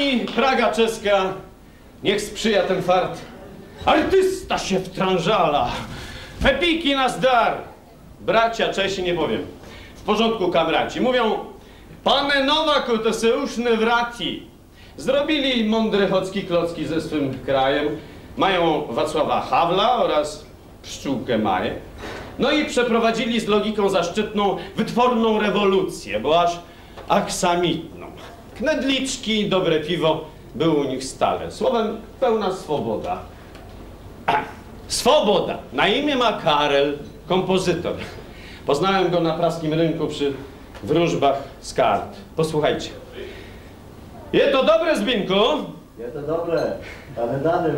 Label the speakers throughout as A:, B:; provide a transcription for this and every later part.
A: i Praga czeska. Niech sprzyja ten fart. Artysta się wtrążala. Pepiki na zdar. Bracia Czesi nie powiem. W porządku, kamraci. Mówią, pane Nowaku to se już nie wraci. Zrobili mądre chocki klocki ze swym krajem. Mają Wacława Hawla oraz pszczółkę Maję. No i przeprowadzili z logiką zaszczytną wytworną rewolucję, bo aż aksamitną. Knedliczki, dobre piwo było u nich stale. Słowem, pełna swoboda. Swoboda. Na imię ma Karel, kompozytor. Poznałem go na praskim rynku przy wróżbach z kart. Posłuchajcie. Je to dobre, Zbinku?
B: Je to dobre, ale dany.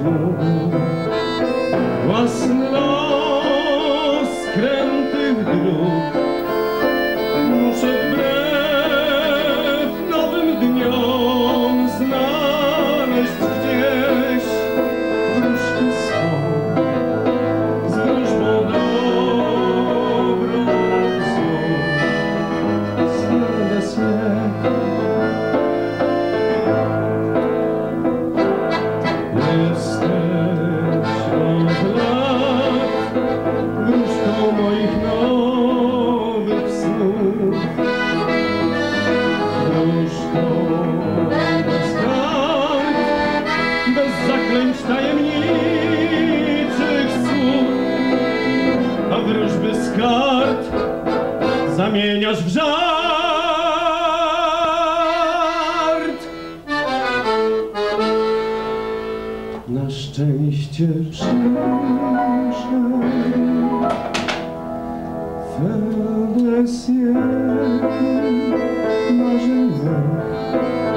C: slow zaklęć tajemniczych słów. A wróżby z kart zamieniasz w żart. Na szczęście przyszedł Fedesję marzynek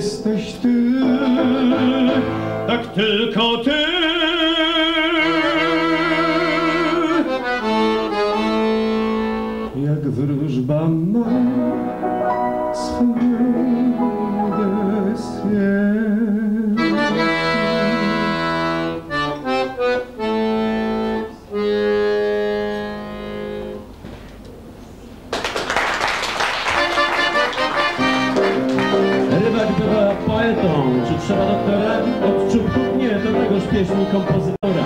C: jesteś ty, tak tylko ty. Trzeba doktora? Od nie, do tegoż pieśni kompozytora.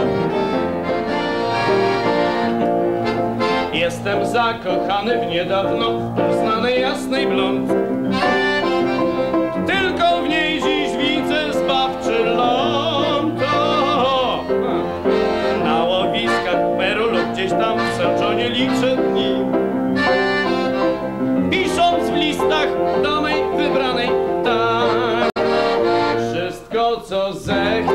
A: Jestem zakochany w niedawno poznanej jasnej blond. So co zech